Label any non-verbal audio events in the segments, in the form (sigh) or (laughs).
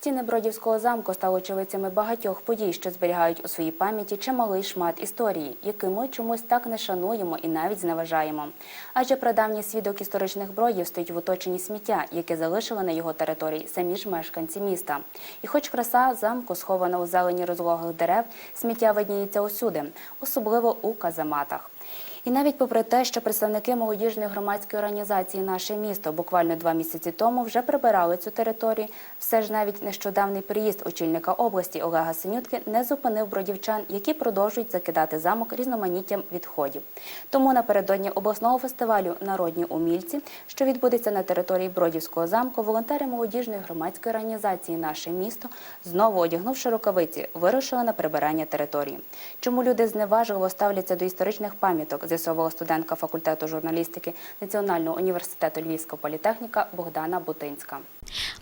Стіни Бродівського замку стали очевидцями багатьох подій, що зберігають у своїй пам'яті чималий шмат історії, який ми чомусь так не шануємо і навіть зневажаємо. Адже прадавній свідок історичних бродів стоїть в оточенні сміття, яке залишили на його території самі ж мешканці міста. І хоч краса замку схована у зелені розлоглих дерев, сміття видніється усюди, особливо у казематах. І навіть попри те, що представники молодіжної громадської організації Наше місто буквально два місяці тому вже прибирали цю територію, все ж навіть нещодавний приїзд очільника області Олега Синютки не зупинив бродівчан, які продовжують закидати замок різноманіттям відходів. Тому напередодні обласного фестивалю Народні умільці, що відбудеться на території Бродівського замку, волонтери молодіжної громадської організації Наше місто знову одягнувши рукавиці, вирушили на прибирання території. Чому люди зневажливо ставляться до історичних пам'яток, з'ясовувала студентка факультету журналістики Національного університету Львівська політехніка Богдана Бутинська.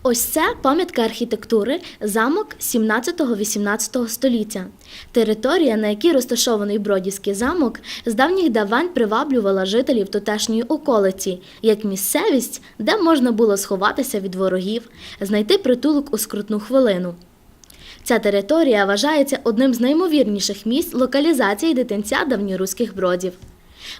Ось це пам'ятка архітектури, замок 17-18 століття. Територія, на якій розташований Бродівський замок, з давніх давань приваблювала жителів тутешньої околиці, як місцевість, де можна було сховатися від ворогів, знайти притулок у скрутну хвилину. Ця територія вважається одним з наймовірніших місць локалізації дитинця давньоруських бродів.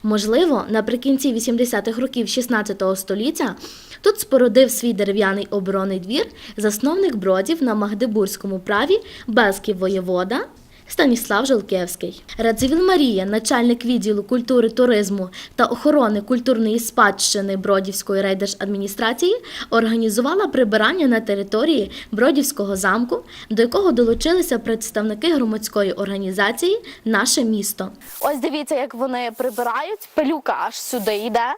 Можливо, наприкінці 80-х років 16 століття тут спородив свій дерев'яний оборонний двір засновник бродів на Магдебурзькому праві Белський воєвода Станіслав Жолкевський. Радзивіл Марія, начальник відділу культури, туризму та охорони культурної спадщини Бродівської райдержадміністрації, організувала прибирання на території Бродівського замку, до якого долучилися представники громадської організації Наше місто. Ось дивіться, як вони прибирають. Пилюка аж сюди йде.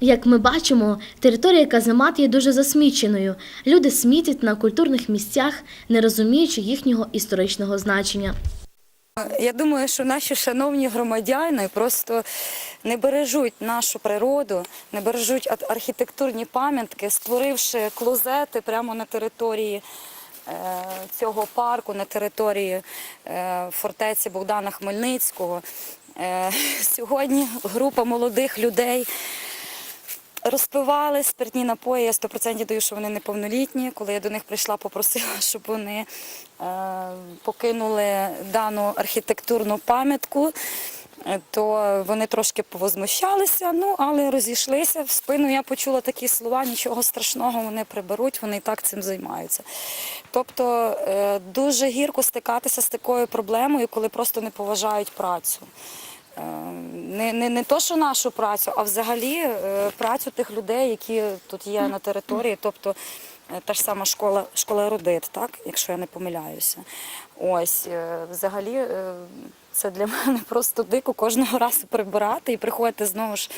Як ми бачимо, територія каземат є дуже засміченою. Люди смітять на культурних місцях, не розуміючи їхнього історичного значення. Я думаю, що наші шановні громадяни просто не бережуть нашу природу, не бережуть архітектурні пам'ятки, створивши клозети прямо на території е, цього парку, на території е, фортеці Богдана Хмельницького. Е, (laughs) Сьогодні група молодих людей розпивали спиртні напої. Я 100% даю, що вони неповнолітні. Коли я до них прийшла, попросила, (laughs) щоб вони е, покинули дану архітектурну пам'ятку. е, То вони трошки повозмущалися, ну але розійшлися. В спину я почула такі слова, нічого страшного, вони приберуть, вони і так цим займаються. Тобто е, дуже гірко стикатися з такою проблемою, коли просто не поважають працю. Е, Не, не, не то, що нашу працю, а взагалі е, працю тих людей, які тут є на території. Тобто е, та ж сама школа, школа ерудит, так, якщо я не помиляюся. Ось, взагалі, це для (laughs) мене просто дико кожного разу прибирати і приходити знову ж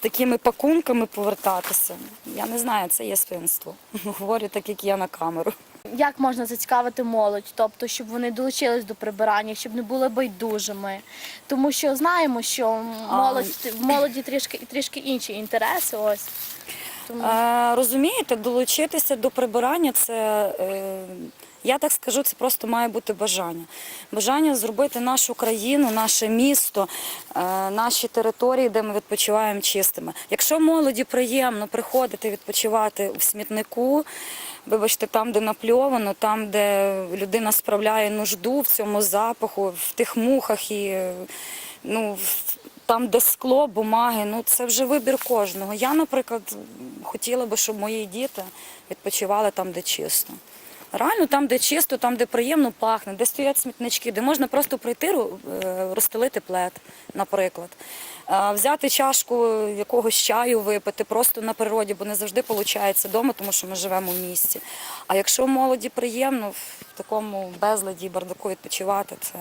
такими пакунками повертатися. Я не знаю, це є свинство. (laughs) Говорю так, як я на камеру. Як можна зацікавити молодь, тобто, щоб вони долучились до прибирання, щоб не були байдужими. Тому що знаємо, що молодь в молоді трішки трішки інші інтереси. Ось тому Е, розумієте, долучитися до прибирання це. Е, я так скажу, це просто має бути бажання. Бажання зробити нашу країну, наше місто, е, наші території, де ми відпочиваємо чистими. Якщо молоді приємно приходити відпочивати в смітнику, вибачте, там, де напльовано, там, де людина справляє нужду в цьому запаху, в тих мухах і е, ну, там, де скло, бумаги, ну це вже вибір кожного. Я, наприклад, хотіла би, щоб мої діти відпочивали там, де чисто. Реально там, де чисто, там, де приємно пахне, де стоять смітнички, де можна просто прийти, е, розстелити плед, наприклад. Взяти чашку якогось чаю випити просто на природі, бо не завжди виходить вдома, тому що ми живемо в місті. А якщо молоді приємно в такому безладі, бардаку відпочивати, це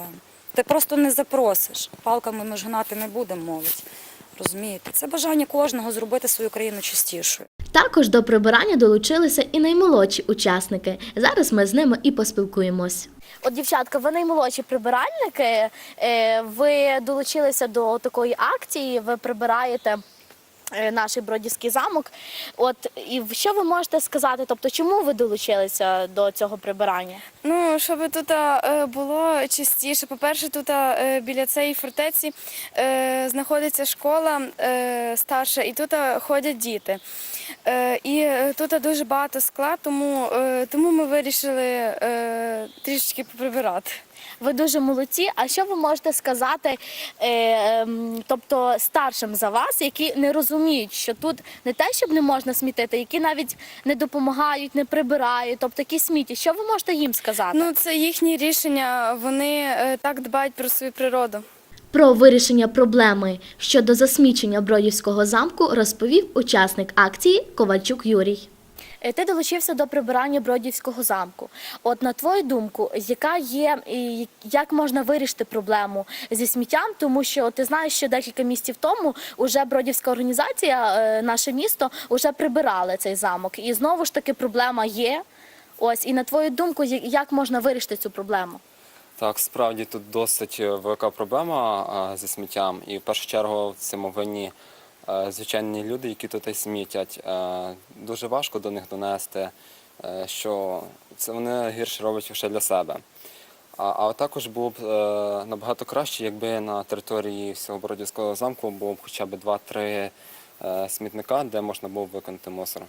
ти просто не запросиш. Палками ми ж гнати не будемо молодь. Розумієте? Це бажання кожного зробити свою країну чистішою. Також до прибирання долучилися і наймолодші учасники. Зараз ми з ними і поспілкуємось. от дівчатка, ви наймолодші прибиральники. е, Ви долучилися до такої акції, ви прибираєте наш Бродівський замок. От і що ви можете сказати? Тобто, чому ви долучилися до цього прибирання? Ну, щоб тут е, було чистіше. По-перше, тут е, біля цієї фортеці е, знаходиться школа е, старша, і тут е, ходять діти. Е, І е, тут дуже багато скла, тому, е, тому ми вирішили е, трішечки поприбирати. Ви дуже молодці. А що ви можете сказати, е, ем, тобто старшим за вас, які не розуміють, що тут не те, щоб не можна смітити, які навіть не допомагають, не прибирають, тобто які сміття. Що ви можете їм сказати? Ну, це їхні рішення, вони е, так дбають про свою природу. Про вирішення проблеми щодо засмічення Бродівського замку розповів учасник акції Ковальчук Юрій. Е, Ти долучився до прибирання Бродівського замку. От на твою думку, яка є як можна вирішити проблему зі сміттям? Тому що ти знаєш, що декілька місяців тому уже Бродівська організація, е, наше місто, вже прибирали цей замок. І знову ж таки проблема є. Ось і на твою думку, як можна вирішити цю проблему? Так, справді тут досить е, велика проблема зі сміттям, і в першу чергу в цьому винні звичайні люди, які тут смітять. Е, Дуже важко до них донести, е, що це вони гірше роблять лише для себе. А, також було б е, набагато краще, якби на території всього Бородівського замку було б хоча б 2-3 е, смітника, де можна було б виконати мусор.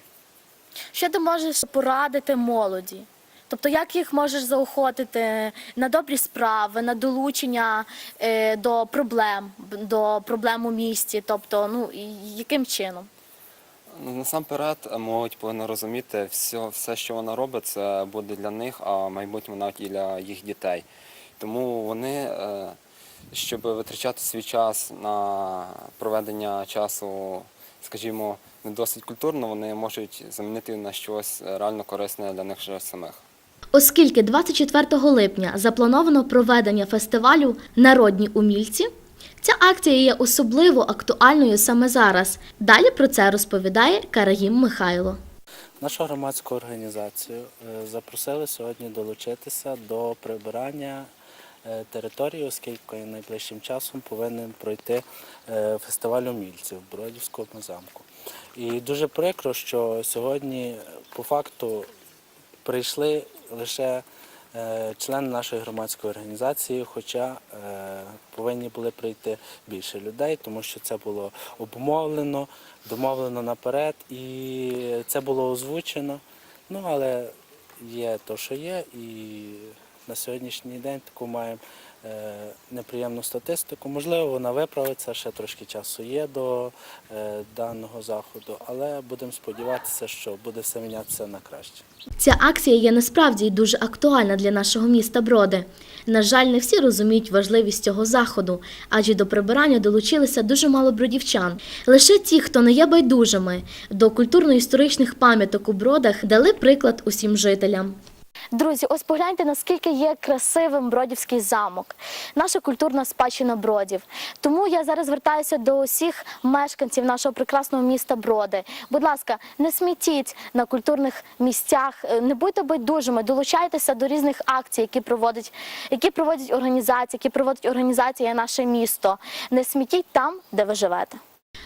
Що ти можеш порадити молоді? Тобто, як їх можеш заохотити на добрі справи, на долучення е, до проблем, до проблем у місті? Тобто, ну яким чином? Ну, Насамперед, молодь повинна розуміти, все, все, що вона робить, це буде для них, а в майбутньому навіть і для їх дітей. Тому вони, е, щоб витрачати свій час на проведення часу, скажімо, не досить культурно, вони можуть замінити на щось реально корисне для них самих. Оскільки 24 липня заплановано проведення фестивалю Народні умільці, ця акція є особливо актуальною саме зараз. Далі про це розповідає Карагім Михайло. Нашу громадську організацію е, запросили сьогодні долучитися до прибирання е, території, оскільки найближчим часом повинен пройти е, фестиваль умільців в Бродівському замку. І дуже прикро, що сьогодні по факту прийшли лише член члени нашої громадської організації, хоча е, повинні були прийти більше людей, тому що це було обмовлено, домовлено наперед, і це було озвучено. Ну, але є то, що є, і на сьогоднішній день таку маємо е, неприємну статистику. Можливо, вона виправиться, ще трошки часу є до е, даного заходу, але будемо сподіватися, що буде все мінятися на краще. Ця акція є насправді дуже актуальна для нашого міста Броди. На жаль, не всі розуміють важливість цього заходу, адже до прибирання долучилися дуже мало бродівчан. Лише ті, хто не є байдужими до культурно-історичних пам'яток у бродах, дали приклад усім жителям. Друзі, ось погляньте, наскільки є красивим Бродівський замок, наша культурна спадщина Бродів. Тому я зараз звертаюся до усіх мешканців нашого прекрасного міста Броди. Будь ласка, не смітіть на культурних місцях, е, не будьте байдужими, долучайтеся до різних акцій, які проводять, які проводять організації, які проводить організація наше місто. Не смітіть там, де ви живете.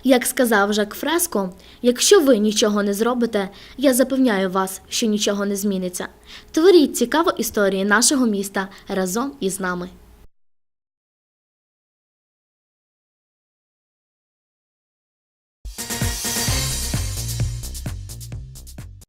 Як сказав Жак Фреско, якщо ви нічого не зробите, я запевняю вас, що нічого не зміниться. Творіть цікаві історії нашого міста разом із нами.